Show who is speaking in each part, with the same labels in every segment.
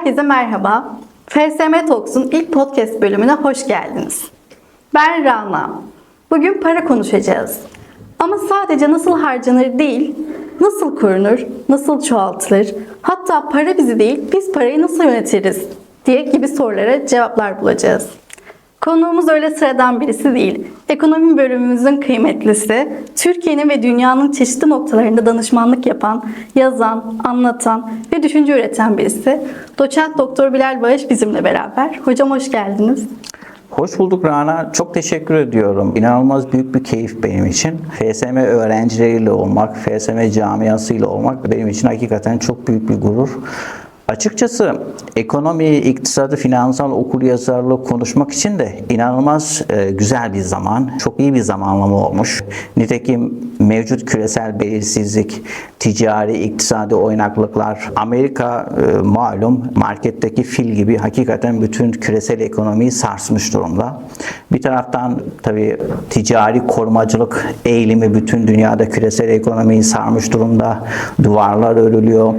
Speaker 1: Herkese merhaba. FSM Talks'un ilk podcast bölümüne hoş geldiniz. Ben Rana. Bugün para konuşacağız. Ama sadece nasıl harcanır değil, nasıl korunur, nasıl çoğaltılır, hatta para bizi değil, biz parayı nasıl yönetiriz diye gibi sorulara cevaplar bulacağız. Konuğumuz öyle sıradan birisi değil. Ekonomi bölümümüzün kıymetlisi, Türkiye'nin ve dünyanın çeşitli noktalarında danışmanlık yapan, yazan, anlatan ve düşünce üreten birisi. Doçent Doktor Bilal Bağış bizimle beraber. Hocam hoş geldiniz.
Speaker 2: Hoş bulduk Rana. Çok teşekkür ediyorum. İnanılmaz büyük bir keyif benim için. FSM öğrencileriyle olmak, FSM camiasıyla olmak benim için hakikaten çok büyük bir gurur. Açıkçası ekonomi, iktisadı, finansal okur yazarlığı konuşmak için de inanılmaz e, güzel bir zaman, çok iyi bir zamanlama olmuş. Nitekim mevcut küresel belirsizlik, ticari, iktisadi oynaklıklar, Amerika e, malum marketteki fil gibi hakikaten bütün küresel ekonomiyi sarsmış durumda. Bir taraftan tabii ticari korumacılık eğilimi bütün dünyada küresel ekonomiyi sarmış durumda. Duvarlar örülüyor.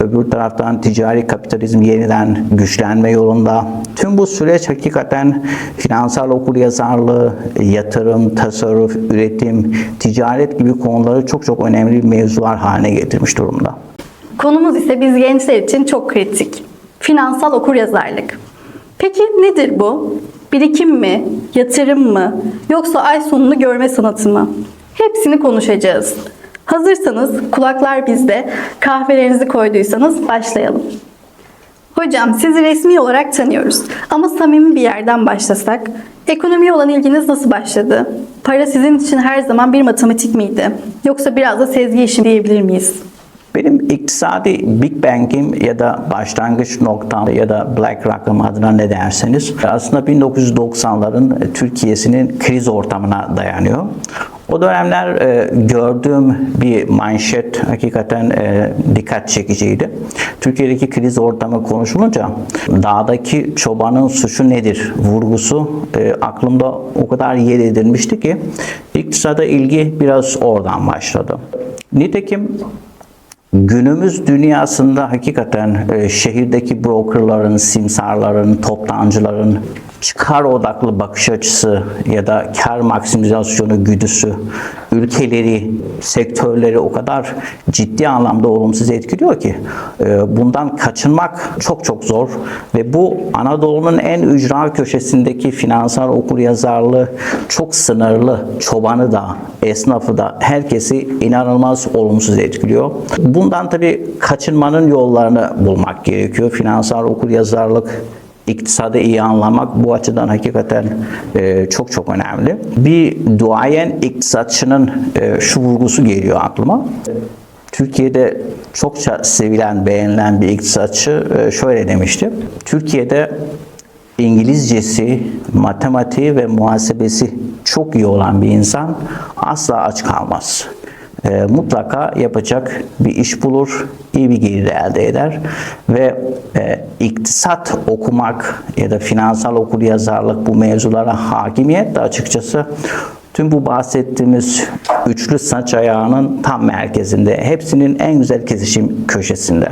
Speaker 2: Öbür taraftan ticari kapitalizm yeniden güçlenme yolunda. Tüm bu süreç hakikaten finansal okuryazarlığı, yatırım, tasarruf, üretim, ticaret gibi konuları çok çok önemli mevzular haline getirmiş durumda.
Speaker 1: Konumuz ise biz gençler için çok kritik. Finansal okuryazarlık. Peki nedir bu? Birikim mi? Yatırım mı? Yoksa ay sonunu görme sanatı mı? Hepsini konuşacağız. Hazırsanız kulaklar bizde, kahvelerinizi koyduysanız başlayalım. Hocam sizi resmi olarak tanıyoruz ama samimi bir yerden başlasak. Ekonomiye olan ilginiz nasıl başladı? Para sizin için her zaman bir matematik miydi? Yoksa biraz da sezgi işi diyebilir miyiz?
Speaker 2: Benim iktisadi Big Bang'im ya da başlangıç noktam ya da Black Rock'ım adına ne derseniz aslında 1990'ların Türkiye'sinin kriz ortamına dayanıyor. O dönemler e, gördüğüm bir manşet hakikaten e, dikkat çekiciydi. Türkiye'deki kriz ortamı konuşulunca dağdaki çobanın suçu nedir vurgusu e, aklımda o kadar yer edilmişti ki iktisada ilgi biraz oradan başladı. Nitekim Günümüz dünyasında hakikaten e, şehirdeki brokerların, simsarların, toptancıların çıkar odaklı bakış açısı ya da kar maksimizasyonu güdüsü ülkeleri, sektörleri o kadar ciddi anlamda olumsuz etkiliyor ki e, bundan kaçınmak çok çok zor ve bu Anadolu'nun en ücra köşesindeki finansal okuryazarlığı çok sınırlı çobanı da esnafı da herkesi inanılmaz olumsuz etkiliyor. Bundan tabii kaçınmanın yollarını bulmak gerekiyor. Finansal okuryazarlık iktisadı iyi anlamak bu açıdan hakikaten e, çok çok önemli. Bir duayen iktisatçının e, şu vurgusu geliyor aklıma. Türkiye'de çokça sevilen, beğenilen bir iktisatçı e, şöyle demişti. Türkiye'de İngilizcesi, matematiği ve muhasebesi çok iyi olan bir insan asla aç kalmaz. E, mutlaka yapacak bir iş bulur, iyi bir gelir elde eder ve e, iktisat okumak ya da finansal okuryazarlık bu mevzulara hakimiyet de açıkçası Tüm bu bahsettiğimiz üçlü saç ayağının tam merkezinde, hepsinin en güzel kesişim köşesinde.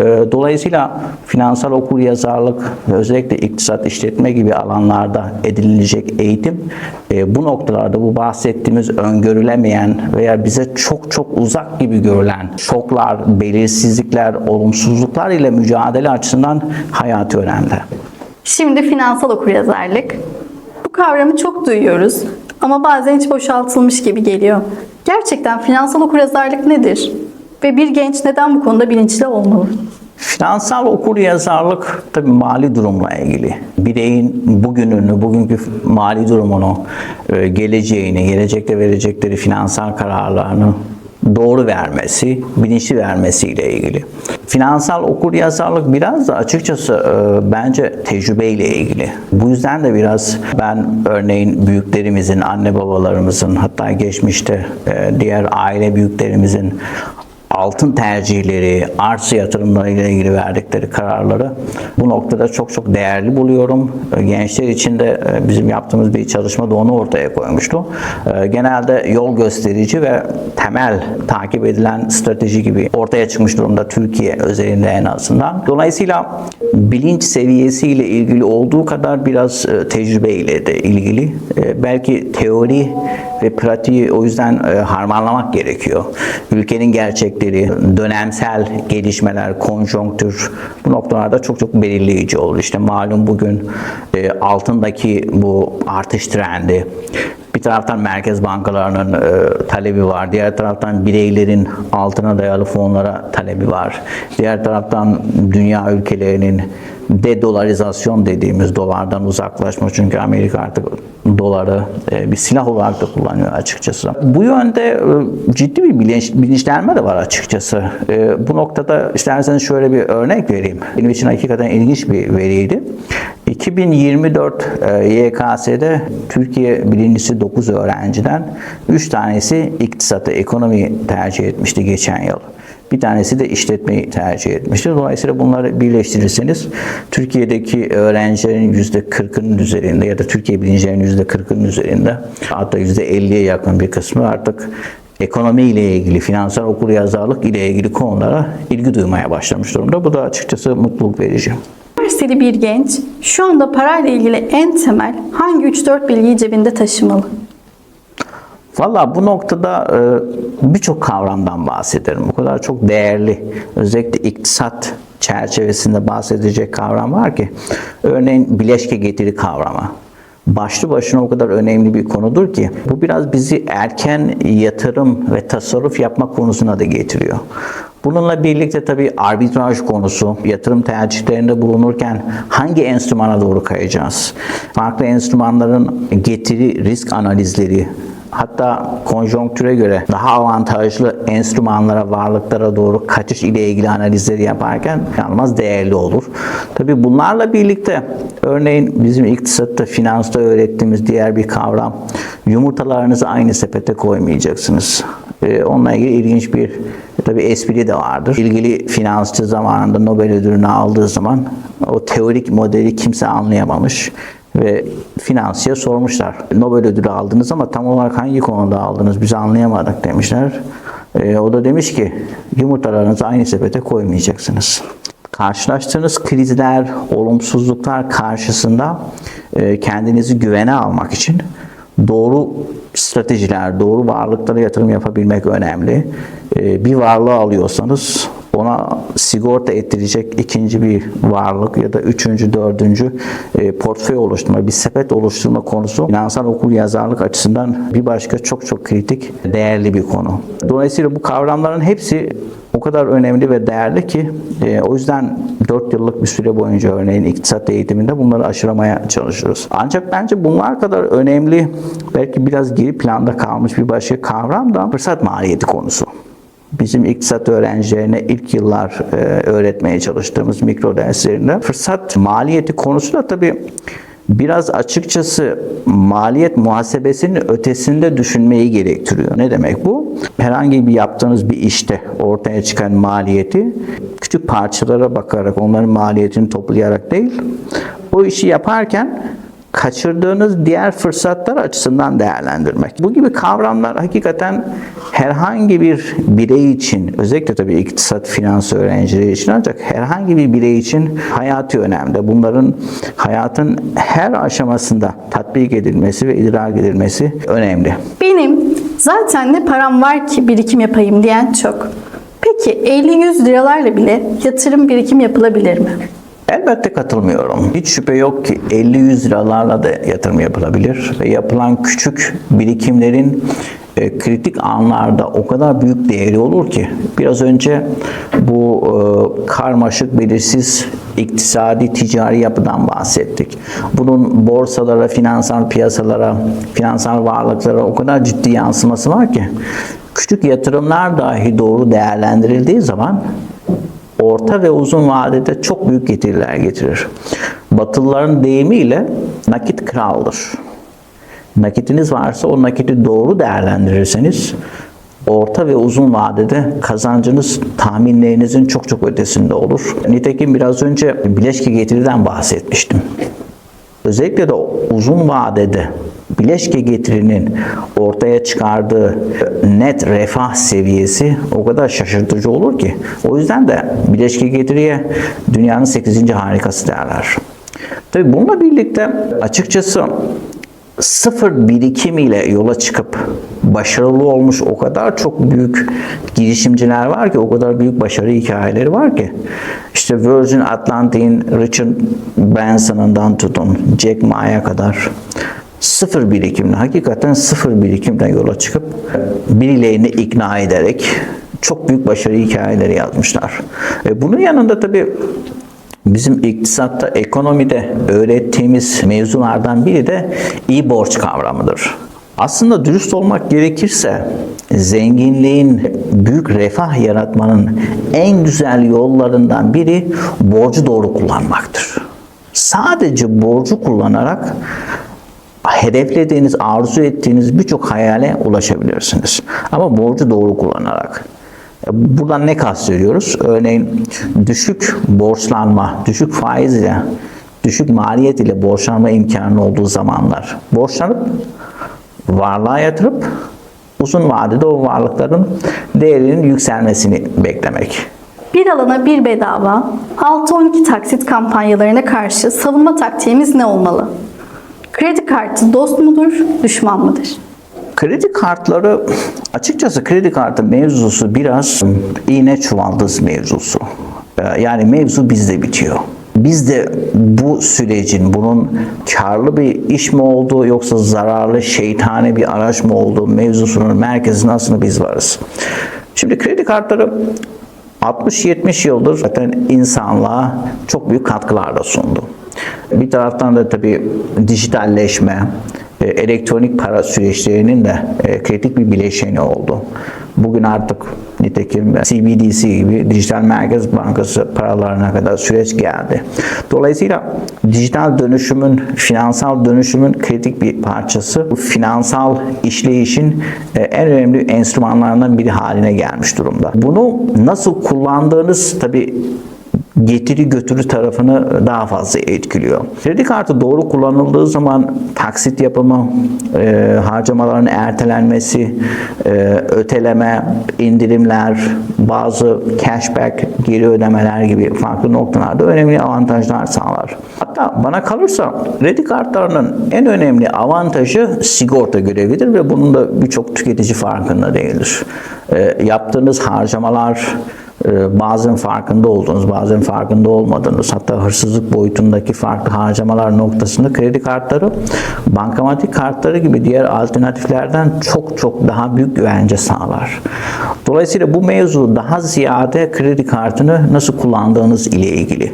Speaker 2: Ee, Dolayısıyla finansal okuryazarlık ve özellikle iktisat işletme gibi alanlarda edinilecek eğitim e, bu noktalarda bu bahsettiğimiz öngörülemeyen veya bize çok çok uzak gibi görülen şoklar, belirsizlikler, olumsuzluklar ile mücadele açısından hayati önemli.
Speaker 1: Şimdi finansal okuryazarlık. Bu kavramı çok duyuyoruz ama bazen hiç boşaltılmış gibi geliyor. Gerçekten finansal okuryazarlık nedir? Ve bir genç neden bu konuda bilinçli olmalı?
Speaker 2: Finansal okuryazarlık tabii mali durumla ilgili. Bireyin bugününü, bugünkü mali durumunu, e, geleceğini, gelecekte verecekleri finansal kararlarını doğru vermesi, bilinçli vermesiyle ilgili. Finansal okuryazarlık biraz da açıkçası e, bence tecrübeyle ilgili. Bu yüzden de biraz ben örneğin büyüklerimizin, anne babalarımızın hatta geçmişte e, diğer aile büyüklerimizin altın tercihleri, arsa yatırımları ile ilgili verdikleri kararları bu noktada çok çok değerli buluyorum. E, Gençler için de e, bizim yaptığımız bir çalışma da onu ortaya koymuştu. E, Genelde yol gösterici ve temel takip edilen strateji gibi ortaya çıkmış durumda Türkiye özelinde en azından. Dolayısıyla bilinç seviyesiyle ilgili olduğu kadar biraz e, tecrübeyle de ilgili. E, Belki teori ve pratiği o yüzden harmanlamak gerekiyor. Ülkenin gerçekleri, dönemsel gelişmeler, konjonktür bu noktalarda çok çok belirleyici olur. İşte malum bugün e, altındaki bu artış trendi, bir taraftan merkez bankalarının e, talebi var. Diğer taraftan bireylerin altına dayalı fonlara talebi var. Diğer taraftan dünya ülkelerinin dedolarizasyon dediğimiz dolardan uzaklaşma. Çünkü Amerika artık doları e, bir silah olarak da kullanıyor açıkçası. Bu yönde e, ciddi bir bilinç, bilinçlenme de var açıkçası. E, bu noktada isterseniz şöyle bir örnek vereyim. Benim için hakikaten ilginç bir veriydi. 2024 e, YKS'de Türkiye birincisi 9 öğrenciden 3 tanesi iktisatı, ekonomi tercih etmişti geçen yıl. Bir tanesi de işletmeyi tercih etmişti. Dolayısıyla bunları birleştirirseniz Türkiye'deki öğrencilerin %40'ının üzerinde ya da Türkiye bilimcilerinin %40'ının üzerinde hatta %50'ye yakın bir kısmı artık ekonomi ile ilgili, finansal okuryazarlık ile ilgili konulara ilgi duymaya başlamış durumda. Bu da açıkçası mutluluk verici.
Speaker 1: Üniversiteli bir genç şu anda parayla ilgili en temel hangi 3-4 bilgiyi cebinde taşımalı?
Speaker 2: Valla bu noktada e, birçok kavramdan bahsederim. O kadar çok değerli, özellikle iktisat çerçevesinde bahsedecek kavram var ki. Örneğin bileşke getiri kavramı. Başlı başına o kadar önemli bir konudur ki bu biraz bizi erken yatırım ve tasarruf yapma konusuna da getiriyor. Bununla birlikte tabii arbitraj konusu, yatırım tercihlerinde bulunurken hangi enstrümana doğru kayacağız? Farklı enstrümanların getiri risk analizleri, hatta konjonktüre göre daha avantajlı enstrümanlara, varlıklara doğru kaçış ile ilgili analizleri yaparken inanılmaz değerli olur. Tabii bunlarla birlikte örneğin bizim iktisatta, finansta öğrettiğimiz diğer bir kavram yumurtalarınızı aynı sepete koymayacaksınız. Ee, onunla ilgili ilginç bir tabii espri de vardır. İlgili finansçı zamanında Nobel ödülünü aldığı zaman o teorik modeli kimse anlayamamış ve finansçıya sormuşlar. Nobel ödülü aldınız ama tam olarak hangi konuda aldınız biz anlayamadık demişler. Ee, o da demiş ki yumurtalarınızı aynı sepete koymayacaksınız. Karşılaştığınız krizler, olumsuzluklar karşısında e, kendinizi güvene almak için doğru stratejiler, doğru varlıklara yatırım yapabilmek önemli. Ee, Bir varlığı alıyorsanız ona sigorta ettirecek ikinci bir varlık ya da üçüncü, dördüncü e, portföy oluşturma, bir sepet oluşturma konusu finansal okul yazarlık açısından bir başka çok çok kritik, değerli bir konu. Dolayısıyla bu kavramların hepsi o kadar önemli ve değerli ki e, o yüzden 4 yıllık bir süre boyunca örneğin iktisat eğitiminde bunları aşılamaya çalışıyoruz. Ancak bence bunlar kadar önemli belki biraz geri planda kalmış bir başka kavram da fırsat maliyeti konusu bizim iktisat öğrencilerine ilk yıllar e, öğretmeye çalıştığımız mikro derslerinde fırsat maliyeti konusu da tabii biraz açıkçası maliyet muhasebesinin ötesinde düşünmeyi gerektiriyor. Ne demek bu? Herhangi bir yaptığınız bir işte ortaya çıkan maliyeti küçük parçalara bakarak onların maliyetini toplayarak değil, o işi yaparken kaçırdığınız diğer fırsatlar açısından değerlendirmek. Bu gibi kavramlar hakikaten herhangi bir birey için, özellikle tabii iktisat, finans öğrencileri için ancak herhangi bir birey için hayati önemli. Bunların hayatın her aşamasında tatbik edilmesi ve idrak edilmesi önemli.
Speaker 1: Benim zaten ne param var ki birikim yapayım diyen çok. Peki 50-100 liralarla bile yatırım birikim yapılabilir mi?
Speaker 2: Elbette katılmıyorum. Hiç şüphe yok ki 50-100 liralarla da yatırım yapılabilir. Ve yapılan küçük birikimlerin e, kritik anlarda o kadar büyük değeri olur ki biraz önce bu e, karmaşık belirsiz iktisadi ticari yapıdan bahsettik. Bunun borsalara, finansal piyasalara, finansal varlıklara o kadar ciddi yansıması var ki küçük yatırımlar dahi doğru değerlendirildiği zaman orta ve uzun vadede çok büyük getiriler getirir. Batılıların deyimiyle nakit kraldır. Nakitiniz varsa o nakiti doğru değerlendirirseniz orta ve uzun vadede kazancınız tahminlerinizin çok çok ötesinde olur. Nitekim biraz önce bileşke getiriden bahsetmiştim. Özellikle de uzun vadede bileşke getirinin ortaya çıkardığı net refah seviyesi o kadar şaşırtıcı olur ki. O yüzden de bileşke getiriye dünyanın 8. harikası derler. Tabii bununla birlikte açıkçası sıfır birikim ile yola çıkıp başarılı olmuş o kadar çok büyük girişimciler var ki o kadar büyük başarı hikayeleri var ki işte Virgin Atlantic'in Richard Branson'ından tutun Jack Ma'ya kadar sıfır birikimle hakikaten sıfır birikimle yola çıkıp birilerini ikna ederek çok büyük başarı hikayeleri yazmışlar. Ve bunun yanında tabii Bizim iktisatta, ekonomide öğrettiğimiz mevzulardan biri de iyi borç kavramıdır. Aslında dürüst olmak gerekirse zenginliğin büyük refah yaratmanın en güzel yollarından biri borcu doğru kullanmaktır. Sadece borcu kullanarak hedeflediğiniz, arzu ettiğiniz birçok hayale ulaşabilirsiniz. Ama borcu doğru kullanarak. Buradan ne kastediyoruz? Örneğin düşük borçlanma, düşük faiz ile, düşük maliyet ile borçlanma imkanı olduğu zamanlar borçlanıp varlığa yatırıp uzun vadede o varlıkların değerinin yükselmesini beklemek.
Speaker 1: Bir alana bir bedava 6-12 taksit kampanyalarına karşı savunma taktiğimiz ne olmalı? Kredi kartı dost mudur, düşman mıdır?
Speaker 2: Kredi kartları açıkçası kredi kartı mevzusu biraz iğne çuvaldız mevzusu. Ee, Yani mevzu bizde bitiyor. Biz de bu sürecin bunun karlı bir iş mi olduğu yoksa zararlı şeytani bir araç mı olduğu mevzusunun merkezinde aslında biz varız. Şimdi kredi kartları 60-70 yıldır zaten insanlığa çok büyük katkılar da sundu. Bir taraftan da tabii dijitalleşme, elektronik para süreçlerinin de e, kritik bir bileşeni oldu. Bugün artık nitekim CBDC gibi dijital merkez bankası paralarına kadar süreç geldi. Dolayısıyla dijital dönüşümün, finansal dönüşümün kritik bir parçası. Bu finansal işleyişin e, en önemli enstrümanlarından biri haline gelmiş durumda. Bunu nasıl kullandığınız tabii getiri götürü tarafını daha fazla etkiliyor. Kredi kartı doğru kullanıldığı zaman taksit yapımı, e, harcamaların ertelenmesi, e, öteleme, indirimler, bazı cashback, geri ödemeler gibi farklı noktalarda önemli avantajlar sağlar. Hatta bana kalırsa kredi kartlarının en önemli avantajı sigorta görevidir ve bunun da birçok tüketici farkında değildir. E, yaptığınız harcamalar, bazen farkında olduğunuz, bazen farkında olmadığınız, hatta hırsızlık boyutundaki farklı harcamalar noktasında kredi kartları, bankamatik kartları gibi diğer alternatiflerden çok çok daha büyük güvence sağlar. Dolayısıyla bu mevzu daha ziyade kredi kartını nasıl kullandığınız ile ilgili.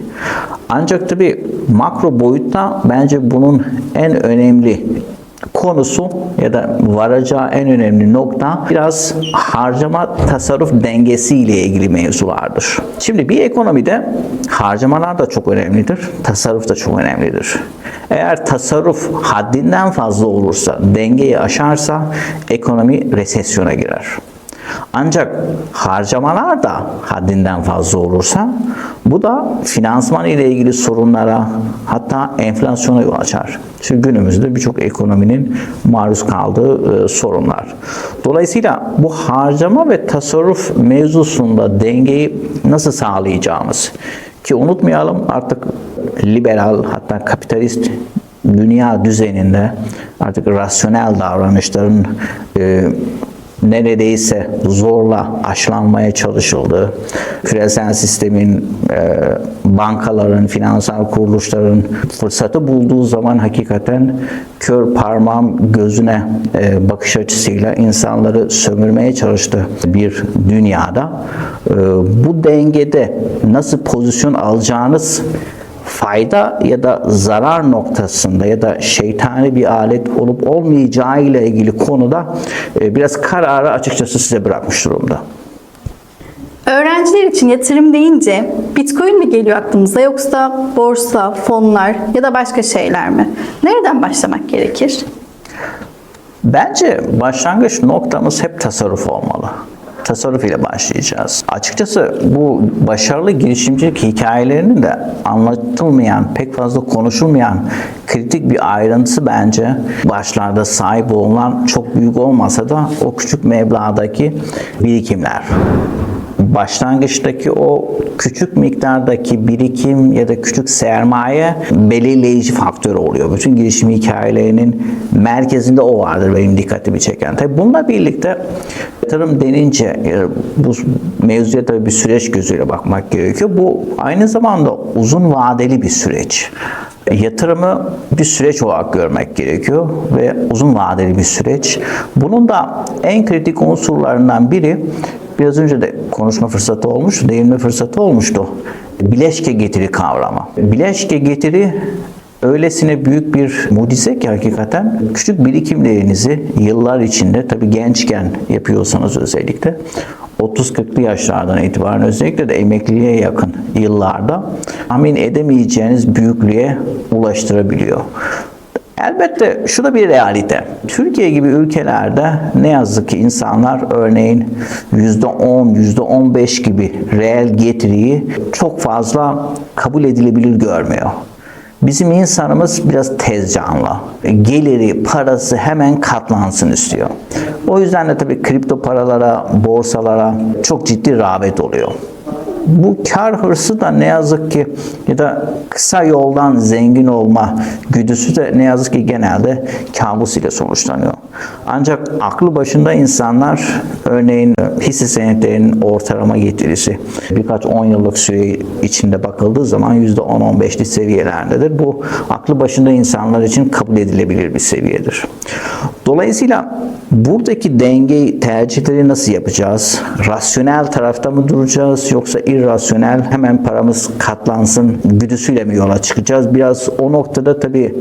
Speaker 2: Ancak tabi makro boyutta bence bunun en önemli konusu ya da varacağı en önemli nokta biraz harcama tasarruf dengesi ile ilgili mevzulardır. Şimdi bir ekonomide harcamalar da çok önemlidir, tasarruf da çok önemlidir. Eğer tasarruf haddinden fazla olursa, dengeyi aşarsa ekonomi resesyona girer. Ancak harcamalar da haddinden fazla olursa bu da finansman ile ilgili sorunlara hatta enflasyona yol açar. Çünkü günümüzde birçok ekonominin maruz kaldığı e, sorunlar. Dolayısıyla bu harcama ve tasarruf mevzusunda dengeyi nasıl sağlayacağımız ki unutmayalım artık liberal hatta kapitalist dünya düzeninde artık rasyonel davranışların e, neredeyse zorla aşılanmaya çalışıldı. Küresel sistemin, e, bankaların, finansal kuruluşların fırsatı bulduğu zaman hakikaten kör parmağım gözüne e, bakış açısıyla insanları sömürmeye çalıştı bir dünyada. E, bu dengede nasıl pozisyon alacağınız fayda ya da zarar noktasında ya da şeytani bir alet olup olmayacağı ile ilgili konuda e, biraz kararı açıkçası size bırakmış durumda.
Speaker 1: Öğrenciler için yatırım deyince Bitcoin mi geliyor aklımıza yoksa borsa, fonlar ya da başka şeyler mi? Nereden başlamak gerekir?
Speaker 2: Bence başlangıç noktamız hep tasarruf olmalı. Tasarruf ile başlayacağız. Açıkçası bu başarılı girişimcilik hikayelerinin de anlatılmayan, pek fazla konuşulmayan kritik bir ayrıntısı bence başlarda sahip olunan çok büyük olmasa da o küçük meblağdaki birikimler başlangıçtaki o küçük miktardaki birikim ya da küçük sermaye belirleyici faktör oluyor. Bütün girişim hikayelerinin merkezinde o vardır benim dikkatimi çeken. Tabii bununla birlikte yatırım denince e, bu mevzuya tabii bir süreç gözüyle bakmak gerekiyor. Bu aynı zamanda uzun vadeli bir süreç. Yatırımı bir süreç olarak görmek gerekiyor ve uzun vadeli bir süreç. Bunun da en kritik unsurlarından biri biraz önce de konuşma fırsatı olmuştu, değinme fırsatı olmuştu. Bileşke getiri kavramı. Bileşke getiri öylesine büyük bir mucize ki hakikaten küçük birikimlerinizi yıllar içinde tabii gençken yapıyorsanız özellikle 30-40'lı yaşlardan itibaren özellikle de emekliliğe yakın yıllarda tahmin edemeyeceğiniz büyüklüğe ulaştırabiliyor. Elbette şu da bir realite. Türkiye gibi ülkelerde ne yazık ki insanlar örneğin %10, %15 gibi reel getiriyi çok fazla kabul edilebilir görmüyor. Bizim insanımız biraz tez canlı. Geliri, parası hemen katlansın istiyor. O yüzden de tabii kripto paralara, borsalara çok ciddi rağbet oluyor bu kar hırsı da ne yazık ki ya da kısa yoldan zengin olma güdüsü de ne yazık ki genelde kabus ile sonuçlanıyor. Ancak aklı başında insanlar örneğin hisse senetlerinin ortalama getirisi birkaç on yıllık süre içinde bakıldığı zaman %10-15'li seviyelerdedir. Bu aklı başında insanlar için kabul edilebilir bir seviyedir. Dolayısıyla buradaki dengeyi tercihleri nasıl yapacağız? Rasyonel tarafta mı duracağız yoksa irrasyonel hemen paramız katlansın güdüsüyle mi yola çıkacağız? Biraz o noktada tabii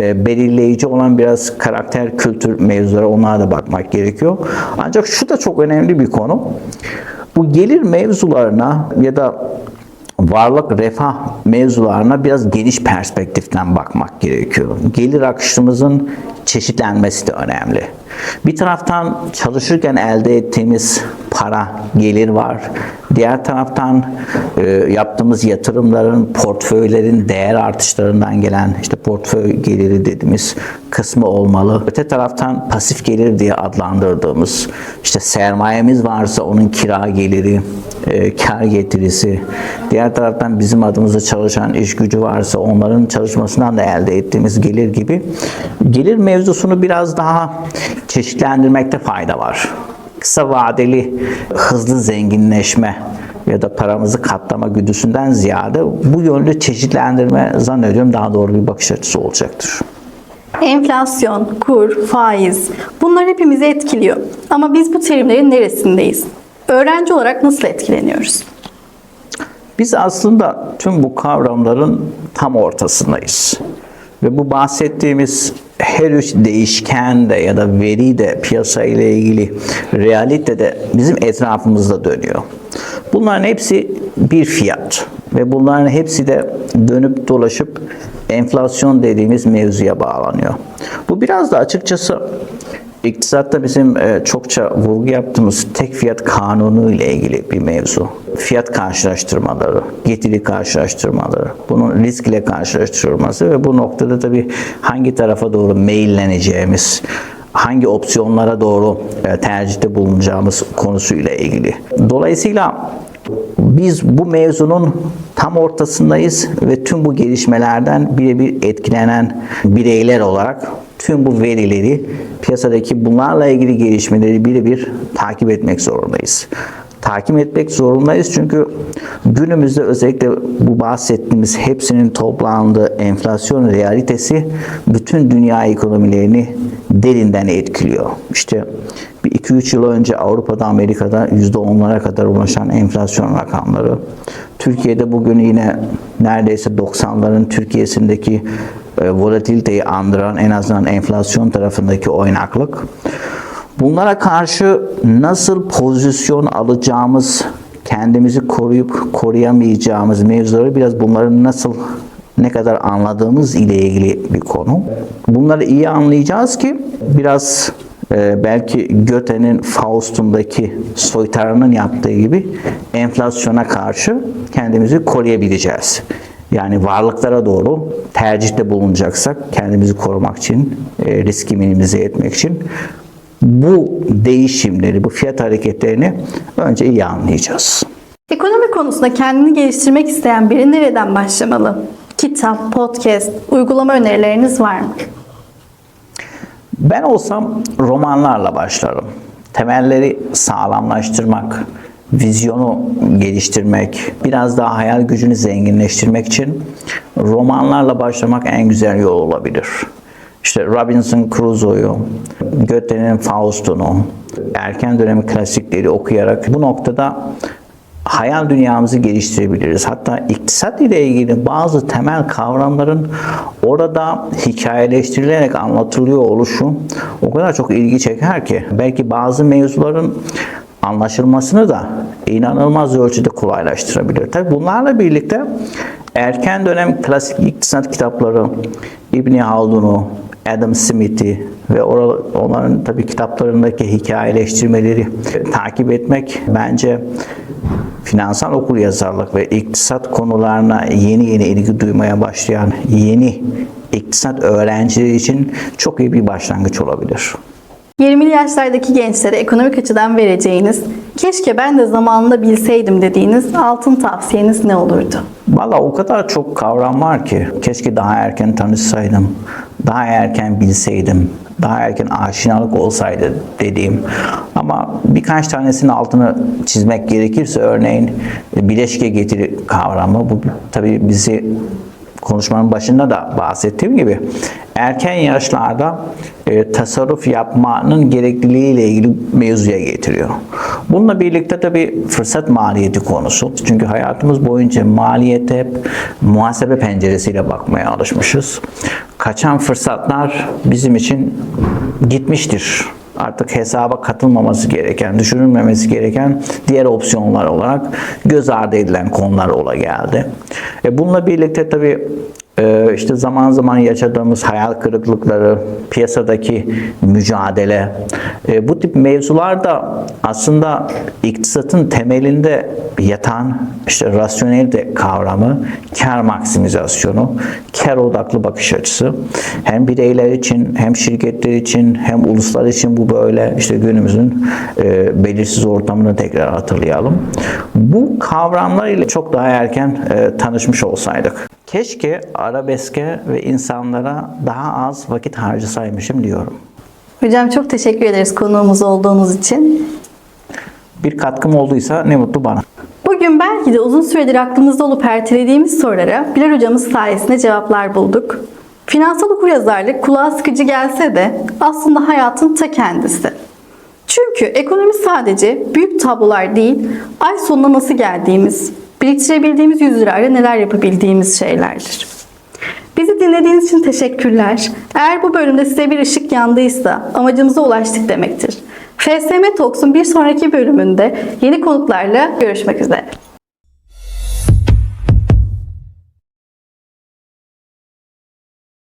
Speaker 2: e, belirleyici olan biraz karakter, kültür mevzuları onlara da bakmak gerekiyor. Ancak şu da çok önemli bir konu. Bu gelir mevzularına ya da varlık refah mevzularına biraz geniş perspektiften bakmak gerekiyor. Gelir akışımızın çeşitlenmesi de önemli. Bir taraftan çalışırken elde ettiğimiz para, gelir var. Diğer taraftan e, yaptığımız yatırımların, portföylerin değer artışlarından gelen işte portföy geliri dediğimiz kısmı olmalı. Öte taraftan pasif gelir diye adlandırdığımız işte sermayemiz varsa onun kira geliri, e, kar getirisi, diğer taraftan bizim adımıza çalışan iş gücü varsa onların çalışmasından da elde ettiğimiz gelir gibi gelir mevzusunu biraz daha çeşitlendirmekte fayda var. Kısa vadeli hızlı zenginleşme ya da paramızı katlama güdüsünden ziyade bu yönde çeşitlendirme zannediyorum daha doğru bir bakış açısı olacaktır.
Speaker 1: Enflasyon, kur, faiz bunlar hepimizi etkiliyor. Ama biz bu terimlerin neresindeyiz? Öğrenci olarak nasıl etkileniyoruz?
Speaker 2: Biz aslında tüm bu kavramların tam ortasındayız. Ve bu bahsettiğimiz her üç değişken de ya da veri de piyasa ile ilgili realite de bizim etrafımızda dönüyor. Bunların hepsi bir fiyat ve bunların hepsi de dönüp dolaşıp enflasyon dediğimiz mevzuya bağlanıyor. Bu biraz da açıkçası İktisatta bizim e, çokça vurgu yaptığımız tek fiyat kanunu ile ilgili bir mevzu. Fiyat karşılaştırmaları, getiri karşılaştırmaları, bunun risk ile karşılaştırılması ve bu noktada tabii hangi tarafa doğru meyilleneceğimiz, hangi opsiyonlara doğru e, tercihte bulunacağımız konusuyla ilgili. Dolayısıyla biz bu mevzunun tam ortasındayız ve tüm bu gelişmelerden birebir etkilenen bireyler olarak tüm bu verileri piyasadaki bunlarla ilgili gelişmeleri birebir takip etmek zorundayız. Takip etmek zorundayız çünkü günümüzde özellikle bu bahsettiğimiz hepsinin toplandığı enflasyon realitesi bütün dünya ekonomilerini derinden etkiliyor. İşte bir 2-3 yıl önce Avrupa'da, Amerika'da %10'lara kadar ulaşan enflasyon rakamları. Türkiye'de bugün yine neredeyse 90'ların Türkiye'sindeki e, volatiliteyi andıran en azından enflasyon tarafındaki oynaklık. Bunlara karşı nasıl pozisyon alacağımız, kendimizi koruyup koruyamayacağımız mevzuları biraz bunların nasıl ne kadar anladığımız ile ilgili bir konu. Bunları iyi anlayacağız ki biraz e, belki Goethe'nin Faust'undaki soytarının yaptığı gibi enflasyona karşı kendimizi koruyabileceğiz. Yani varlıklara doğru tercihte bulunacaksak kendimizi korumak için, e, riski minimize etmek için bu değişimleri, bu fiyat hareketlerini önce iyi anlayacağız.
Speaker 1: Ekonomi konusunda kendini geliştirmek isteyen biri nereden başlamalı? Kitap, podcast, uygulama önerileriniz var mı?
Speaker 2: Ben olsam romanlarla başlarım. Temelleri sağlamlaştırmak, vizyonu geliştirmek, biraz daha hayal gücünü zenginleştirmek için romanlarla başlamak en güzel yol olabilir. İşte Robinson Crusoe'yu, Goethe'nin Faust'unu, erken dönemi klasikleri okuyarak bu noktada hayal dünyamızı geliştirebiliriz. Hatta iktisat ile ilgili bazı temel kavramların orada hikayeleştirilerek anlatılıyor oluşu o kadar çok ilgi çeker ki belki bazı mevzuların anlaşılmasını da inanılmaz ölçüde kolaylaştırabilir. Tabi bunlarla birlikte erken dönem klasik iktisat kitapları İbni Haldun'u, Adam Smith'i ve onların tabii kitaplarındaki hikayeleştirmeleri takip etmek bence finansal okuryazarlık ve iktisat konularına yeni yeni ilgi duymaya başlayan yeni iktisat öğrencileri için çok iyi bir başlangıç olabilir.
Speaker 1: 20'li yaşlardaki gençlere ekonomik açıdan vereceğiniz, keşke ben de zamanında bilseydim dediğiniz altın tavsiyeniz ne olurdu?
Speaker 2: Valla o kadar çok kavram var ki keşke daha erken tanışsaydım, daha erken bilseydim, daha erken aşinalık olsaydı dediğim. Ama birkaç tanesinin altını çizmek gerekirse örneğin bileşke getiri kavramı bu tabii bizi konuşmanın başında da bahsettiğim gibi erken yaşlarda e, tasarruf yapmanın gerekliliği ile ilgili mevzuya getiriyor. Bununla birlikte tabi fırsat maliyeti konusu. Çünkü hayatımız boyunca maliyete hep muhasebe penceresiyle bakmaya alışmışız. Kaçan fırsatlar bizim için gitmiştir artık hesaba katılmaması gereken, düşünülmemesi gereken diğer opsiyonlar olarak göz ardı edilen konular ola geldi. E bununla birlikte tabii işte zaman zaman yaşadığımız hayal kırıklıkları, piyasadaki mücadele, e, bu tip mevzular da aslında iktisatın temelinde yatan işte rasyonelite kavramı, kar maksimizasyonu, kar odaklı bakış açısı hem bireyler için hem şirketler için hem uluslar için bu böyle işte günümüzün e, belirsiz ortamını tekrar hatırlayalım. Bu kavramlar ile çok daha erken e, tanışmış olsaydık. Keşke arabeske ve insanlara daha az vakit harcasaymışım diyorum.
Speaker 1: Hocam çok teşekkür ederiz konuğumuz olduğunuz için.
Speaker 2: Bir katkım olduysa ne mutlu bana.
Speaker 1: Bugün belki de uzun süredir aklımızda olup ertelediğimiz sorulara Bilal hocamız sayesinde cevaplar bulduk. Finansal okuryazarlık kulağa sıkıcı gelse de aslında hayatın ta kendisi. Çünkü ekonomi sadece büyük tablolar değil, ay sonuna nasıl geldiğimiz, biriktirebildiğimiz 100 lirayla neler yapabildiğimiz şeylerdir. Bizi dinlediğiniz için teşekkürler. Eğer bu bölümde size bir ışık yandıysa amacımıza ulaştık demektir. FSM Talks'un bir sonraki bölümünde yeni konuklarla görüşmek üzere.